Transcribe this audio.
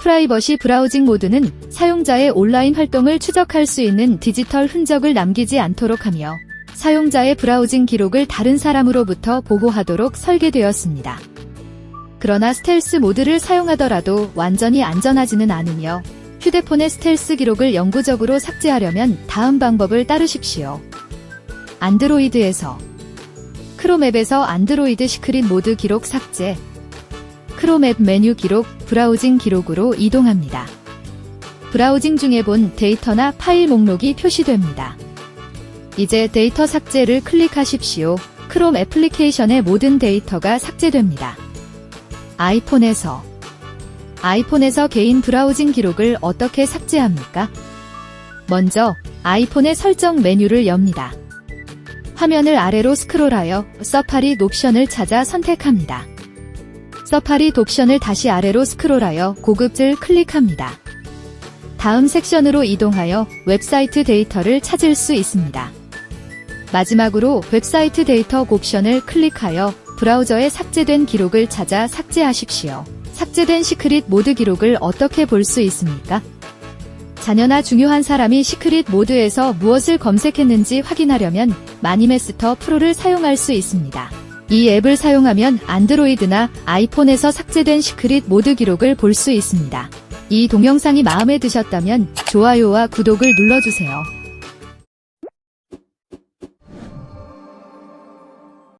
프라이버시 브라우징 모드는 사용자의 온라인 활동을 추적할 수 있는 디지털 흔적을 남기지 않도록 하며 사용자의 브라우징 기록을 다른 사람으로부터 보호하도록 설계되었습니다. 그러나 스텔스 모드를 사용하더라도 완전히 안전하지는 않으며 휴대폰의 스텔스 기록을 영구적으로 삭제하려면 다음 방법을 따르십시오. 안드로이드에서 크롬 앱에서 안드로이드 시크릿 모드 기록 삭제 크롬앱 메뉴 기록 브라우징 기록으로 이동합니다. 브라우징 중에 본 데이터나 파일 목록이 표시됩니다. 이제 데이터 삭제를 클릭하십시오. 크롬 애플리케이션의 모든 데이터가 삭제됩니다. 아이폰에서 아이폰에서 개인 브라우징 기록을 어떻게 삭제합니까? 먼저 아이폰의 설정 메뉴를 엽니다. 화면을 아래로 스크롤하여 서파리 옵션을 찾아 선택합니다. 서파리 옵션을 다시 아래로 스크롤하여 고급질 클릭합니다. 다음 섹션으로 이동하여 웹사이트 데이터를 찾을 수 있습니다. 마지막으로 웹사이트 데이터 옵션을 클릭하여 브라우저에 삭제된 기록을 찾아 삭제하십시오. 삭제된 시크릿 모드 기록을 어떻게 볼 수 있습니까? 자녀나 중요한 사람이 시크릿 모드에서 무엇을 검색했는지 확인하려면 마니메스터 프로를 사용할 수 있습니다. 이 앱을 사용하면 안드로이드나 아이폰에서 삭제된 시크릿 모드 기록을 볼 수 있습니다. 이 동영상이 마음에 드셨다면 좋아요와 구독을 눌러주세요.